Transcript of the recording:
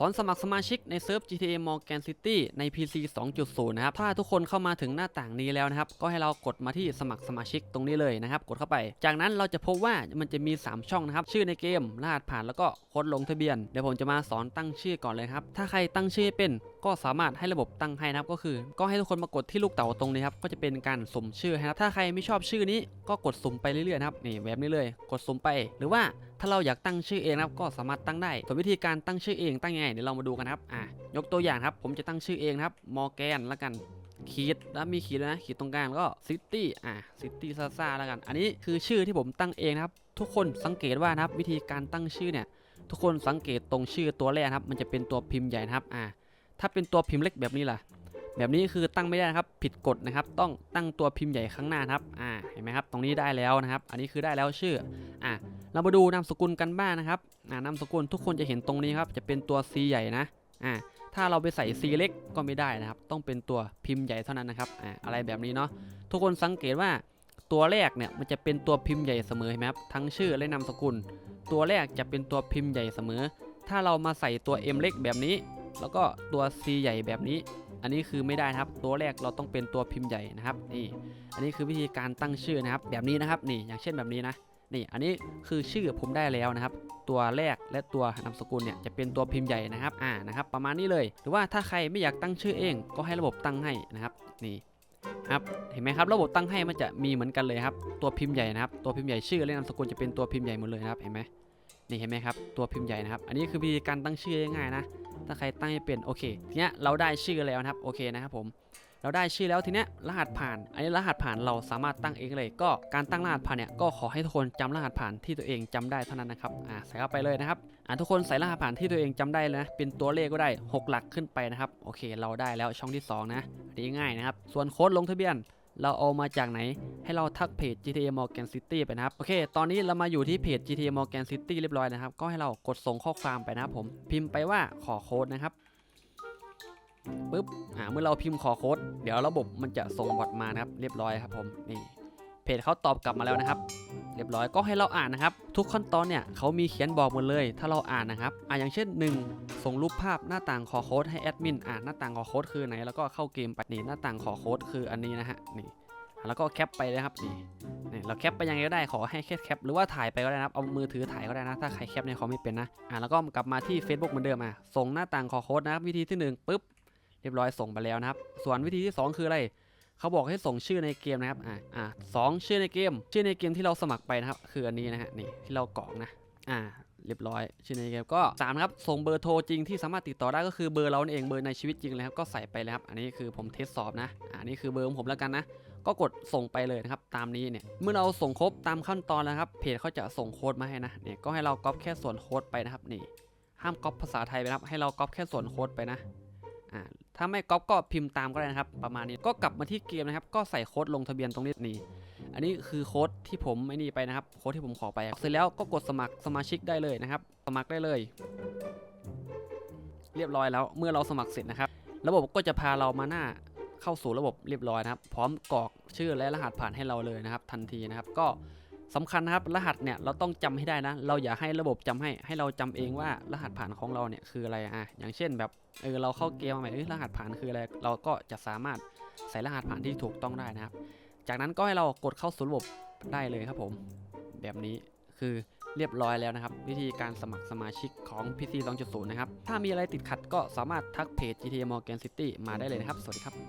สอนสมัครสมาชิกในเซิร์ฟ GTA Morgan City ใน PC 2.0 นะครับ ถ้าทุกคนเข้ามาถึงหน้าต่างนี้แล้วนะครับ ก็ให้เรากดมาที่สมัครสมาชิกตรงนี้เลยนะครับ กดเข้าไป จากนั้นเราจะพบว่ามันจะมี 3 ช่องนะครับ ชื่อในเกม รหัสผ่านแล้วก็โค้ดลงทะเบียน เดี๋ยวผมจะมาสอนตั้งชื่อก่อนเลยครับ ถ้าใครตั้งชื่อเป็นก็สามารถให้ระบบตั้งให้นะครับ ก็คือ ก็ให้ทุกคนมากดที่ลูกเต๋าตรงนี้ครับ ก็จะเป็นการสุ่มชื่อนะครับ ถ้าใครไม่ชอบชื่อนี้ก็กดสุ่มไปเรื่อยๆนะครับ นี่แบบนี้เลย กดสุ่มไป หรือว่า ถ้าเราอยากตั้งชื่อเองนะครับก็สามารถตั้งได้ ส่วนวิธีการตั้งชื่อเองตั้งยังไงเดี๋ยวเรามาดูกันครับอะยกตัวอย่างครับ ผมจะตั้งชื่อเองครับมอร์แกนแล้วกันขีดแล้วมีขีดนะขีดตรงกลางแล้วก็ซิตี้อะซิตี้ซาซาแล้วกัน อันนี้คือชื่อที่ผมตั้งเองนะครับ ทุกคนสังเกตว่านะครับวิธีการตั้งชื่อเนี่ย ทุกคนสังเกตตรงชื่อตัวแรกครับ มันจะเป็นตัวพิมพ์ใหญ่นะครับอ่าถ้าเป็นตัวพิมพ์เล็กแบบนี้ล่ะ แบบนี้คือตั้งไม่ได้นะครับ ผิดกฎนะครับ ต้องตั้งตัวพิมพ์ใหญ่ข้างหน้าครับอ่าเห็นไหมครับ ตรงนี้ได้แล้วนะครับ อันนี้คือได้แล้วชื่ออ่า เรามาดูนามสกุลกันบ้างนะครับอ่านามสกุลทุกคนจะเห็นตรงนี้ครับ จะเป็นตัว C ใหญ่นะอ่าถ้าเราไปใส่ C เล็กก็ไม่ได้นะครับ ต้องเป็นตัวพิมพ์ใหญ่เท่านั้นนะครับอ่าอะไรแบบนี้เนาะทุกคนสังเกตว่าตัวแรกเนี่ยมันจะเป็นตัวพิมพ์ใหญ่เสมอเห็นไหมครับทั้งชื่อและนามสกุล ตัวแรกจะเป็นตัวพิมพ์ใหญ่เสมอ ถ้าเรามาใส่ตัว M เล็กแบบนี้ แล้วก็ตัว C ใหญ่แบบนี้ อันนี้คือไม่ได้นะครับ ตัวแรกเราต้องเป็นตัวพิมพ์ใหญ่นะครับนี่อันนี้คือวิธีการตั้งชื่อนะครับ แบบนี้นะครับนี่อย่างเช่นแบบนี้นะ นี่อันนี้คือชื่อผมได้แล้วนะครับ ตัวแรกและตัวนามสกุลเนี่ยจะเป็นตัวพิมพ์ใหญ่นะครับอ่านะครับ ประมาณนี้เลย หรือว่าถ้าใครไม่อยากตั้งชื่อเอง ก็ให้ระบบตั้งให้นะครับนี่ครับเห็นไหมครับระบบตั้งให้มันจะมีเหมือนกันเลยครับตัวพิมพ์ใหญ่นะครับตัวพิมพ์ใหญ่ชื่อและนามสกุลจะเป็นตัวพิมพ์ใหญ่หมดเลยนะครับเห็นไหมนี่เห็นไหมครับตัวพิมพ์ใหญ่นะครับ อันนี้คือวิธีการตั้งชื่อง่ายๆนะ ถ้าใครตั้งให้เป็นโอเคทีนี้เราได้ชื่อแล้วนะครับโอเคนะครับผม เราได้ชื่อแล้วทีเนี้ยรหัสผ่าน อันนี้รหัสผ่านเราสามารถตั้งเองเลย ก็การตั้งรหัสผ่านเนี่ยก็ขอให้ทุกคนจำรหัสผ่านที่ตัวเองจำได้เท่านั้นนะครับอ่าใส่เข้าไปเลยนะครับอ่าทุกคนใส่รหัสผ่านที่ตัวเองจำได้เลยนะเป็นตัวเลขก็ได้ 6 หลักขึ้นไปนะครับโอเค เราได้แล้วช่องที่ 2 นะอันนี้ง่ายนะครับ ส่วนโค้ดลงทะเบียนเราเอามาจากไหนให้เราทักเพจ GTA Morgan City ไปนะครับ โอเค ตอนนี้เรามาอยู่ที่เพจ GTA Morgan City เรียบร้อยนะครับ ก็ให้เรากดส่งข้อความไปนะครับผม พิมพ์ไปว่าขอโค้ดนะครับ ปึ๊บอ่าเมื่อเราพิมพ์ขอโค้ดเดี๋ยวระบบมันจะส่งบอทมานะครับ เรียบร้อยครับผมนี่เพจเขาตอบกลับมาแล้วนะครับ เรียบร้อยก็ให้เราอ่านนะครับ ทุกขั้นตอนเนี่ยเขามีเขียนบอกหมดเลย ถ้าเราอ่านนะครับอ่าอย่างเช่น 1 ส่งรูปภาพหน้าต่างขอโค้ดให้แอดมินอ่านหน้าต่างขอโค้ดคือไหนแล้วก็เข้าเกมไปนี่หน้าต่างขอโค้ดคืออันนี้นะฮะนี่แล้วก็แคปไปเลยครับนี่นี่เราแคปไปยังไงก็ได้ขอให้แค่แคปหรือว่าถ่ายไปก็ได้นะครับเอามือถือถ่ายก็ได้นะ ถ้าใครแคปในคอมไม่เป็นนะอ่าแล้วก็กลับมาที่ Facebook เหมือนเดิมอะส่งหน้าต่างขอโค้ดนะครับวิธีที่หนึ่งปึ๊บ เรียบร้อยส่งไปแล้วนะครับ ส่วนวิธีที่ 2 คืออะไรเขาบอกให้ส่งชื่อในเกมนะครับอ่าอ่าสองชื่อในเกม ชื่อในเกมที่เราสมัครไปนะครับ คืออันนี้นะฮะนี่ที่เรากรอกนะอ่าเรียบร้อยชื่อในเกมก็สามครับส่งเบอร์โทรจริงที่สามารถติดต่อได้ก็คือเบอร์เราเองเบอร์ในชีวิตจริงเลยครับก็ใส่ไปเลยครับอันนี้คือผมเทสสอบนะอ่านี่คือเบอร์ของผมแล้วกันนะ ก็กดส่งไปเลยนะครับตามนี้เนี่ยเมื่อเราส่งครบตามขั้นตอนแล้วครับเพจเขาจะส่งโค้ดมาให้นะเนี่ยก็ให้เราก๊อปแค่ส่วนโค้ดไปนะครับนี่ห้ามก๊อปภาษาไทยไปนะครับให้เราก๊อปแค่ส่วนโค้ดไปนะอ่า ถ้าไม่ก๊อปก็พิมพ์ตามก็ได้นะครับ ประมาณนี้ก็กลับมาที่เกมนะครับ ก็ใส่โค้ดลงทะเบียนตรงนี้นี่อันนี้คือโค้ดที่ผมไม่นี่ไปนะครับโค้ดที่ผมขอไป เสร็จแล้วก็กดสมัครสมาชิกได้เลยนะครับ สมัครได้เลย เรียบร้อยแล้วเมื่อเราสมัครเสร็จนะครับ ระบบก็จะพาเรามาหน้าเข้าสู่ระบบเรียบร้อยนะครับ พร้อมกรอกชื่อและรหัสผ่านให้เราเลยนะครับ ทันทีนะครับก็ สำคัญนะครับรหัสเนี่ยเราต้องจำให้ได้นะ เราอย่าให้ระบบจำให้ให้เราจำเองว่ารหัสผ่านของเราเนี่ยคืออะไรอะอย่างเช่นแบบเออเราเข้าเกมมาใหม่เอ้ยรหัสผ่านคืออะไรเราก็จะสามารถใส่รหัสผ่านที่ถูกต้องได้นะครับ จากนั้นก็ให้เรากดเข้าสู่ระบบได้เลยครับผม แบบนี้คือเรียบร้อยแล้วนะครับ วิธีการสมัครสมาชิกของ PC 2.0 นะครับ ถ้ามีอะไรติดขัดก็สามารถทักเพจ GTA Morgan City มาได้เลยนะครับ สวัสดีครับ